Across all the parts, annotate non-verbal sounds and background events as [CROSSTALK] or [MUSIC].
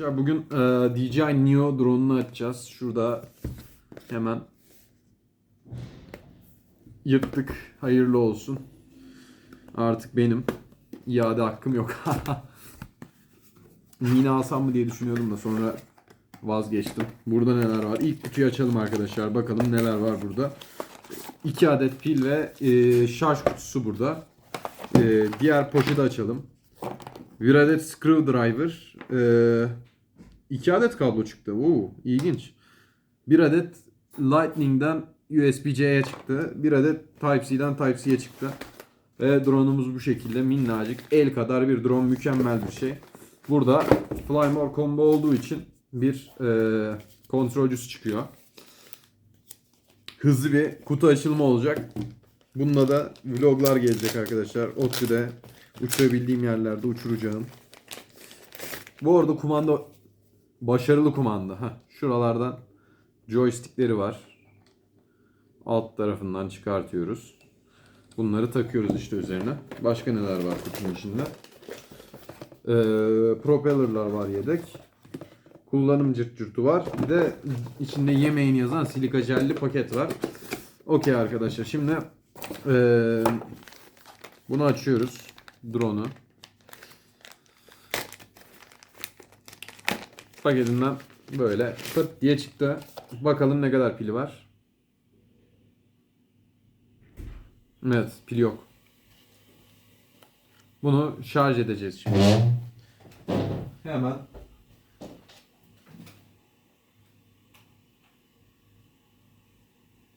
Arkadaşlar bugün e, DJI Neo drone'unu açacağız. Şurada hemen yırttık. Hayırlı olsun. Artık benim. iade hakkım yok. [LAUGHS] Mini alsam mı diye düşünüyordum da sonra vazgeçtim. Burada neler var? İlk kutuyu açalım arkadaşlar. Bakalım neler var burada. 2 adet pil ve e, şarj kutusu burada. E, diğer poşeti açalım. Bir adet screwdriver. E, iki adet kablo çıktı. Oo, ilginç. Bir adet Lightning'den USB-C'ye çıktı. Bir adet Type-C'den Type-C'ye çıktı. Ve drone'umuz bu şekilde minnacık. El kadar bir drone mükemmel bir şey. Burada Flymore combo olduğu için bir e, kontrolcüsü çıkıyor. Hızlı bir kutu açılımı olacak. Bununla da vloglar gelecek arkadaşlar. ODTÜ'de uçurabildiğim yerlerde uçuracağım. Bu arada kumanda başarılı kumanda. Heh, şuralardan joystickleri var. Alt tarafından çıkartıyoruz. Bunları takıyoruz işte üzerine. Başka neler var kutunun içinde? Ee, propellerlar var yedek. Kullanım cırt cırtı var. Bir de içinde yemeğin yazan silika jelli paket var. Okey arkadaşlar. Şimdi ee, bunu açıyoruz. Drone'u. Paketinden böyle pırt diye çıktı. Bakalım ne kadar pili var. Evet pil yok. Bunu şarj edeceğiz şimdi. Hemen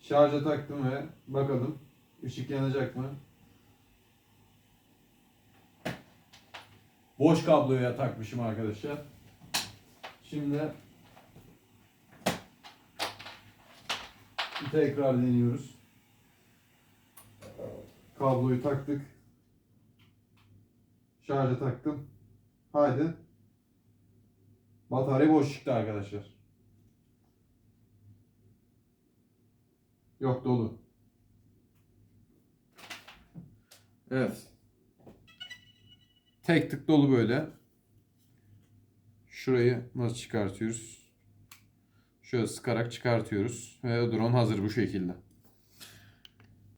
şarja taktım ve bakalım ışık yanacak mı? Boş kabloya takmışım arkadaşlar. Şimdi tekrar deniyoruz. Kabloyu taktık. Şarja taktım. Haydi. Batarya boş çıktı arkadaşlar. Yok dolu. Evet. Tek tık dolu böyle. Şurayı nasıl çıkartıyoruz? Şöyle sıkarak çıkartıyoruz. Ve drone hazır bu şekilde.